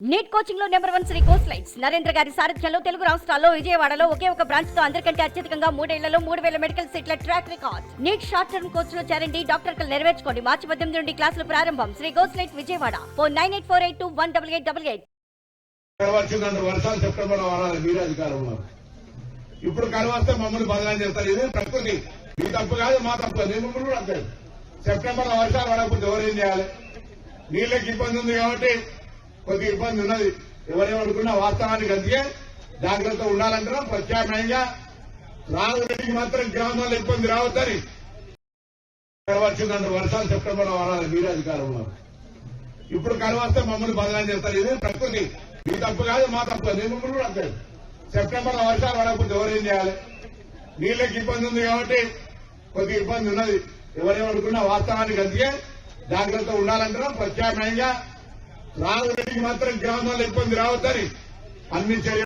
Neat కోచింగ్లో number one Sri course lights Narendra గారి సారథ్యంలో తెలుగు రాష్ట్రాల్లో విజయవాడలో ఒకే ఒక బ్రాంచ్తో అందరికంటే అత్యధికంగా మూడేళ్ళలో మూడు వేల మెడికల్ సీట్ల track record NEET short term కోర్స్లో చేరండి డాక్టర్ కలు నెరవేర్చుకోండి. మార్చి పద్దెనిమిది నుండి క్లాసులు ప్రారంభం. Sri course light Vijayawada. Four nine eight four eight two one double eight double eight. వర్షాలు సెప్టెంబర్లో మీరే అధికారం ఇప్పుడు కరువు మమ్మల్ని బదనాలు చేస్తారు. ఇది ప్రకృతి. మీ తప్పు కాదు మా తప్పు కాదు. నేను కూడా సెప్టెంబర్ వర్షాలు పడకపోతే ఎవరేం చేయాలి? నీళ్ళకి ఇబ్బంది ఉంది కాబట్టి కొద్దిగా ఇబ్బంది ఉన్నది. ఎవరేమనుకున్నా వాస్తవానికి అందుకే జాగ్రత్త ఉండాలంటున్నాం. ప్రత్యామ్నాయంగా రాగునీటికి మాత్రం గ్రామాల్లో ఇబ్బంది రావద్దని కరువు వచ్చిందంటే వర్షాలు సెప్టెంబర్లో వాడాలి మీరే ఇప్పుడు కరువు మమ్మల్ని బదనాలు చేస్తారు. ఇదే ప్రకృతి. మీ తప్పు కాదు మా తప్పు కాదు. నేను కూడా అంతే. సెప్టెంబర్లో వర్షాలు పడకపోతే ఎవరేం చేయాలి? నీళ్ళకి ఇబ్బంది ఉంది కాబట్టి కొద్ది ఇబ్బంది ఉన్నది. ఎవరేమనుకున్నా వాస్తవానికి అందుకే జాగ్రత్త ఉండాలంటున్నాం. ప్రత్యామ్నాయంగా రాగునీటికి మాత్రం గ్రామాల్లో ఇబ్బంది రావద్దని అన్ని చర్యలు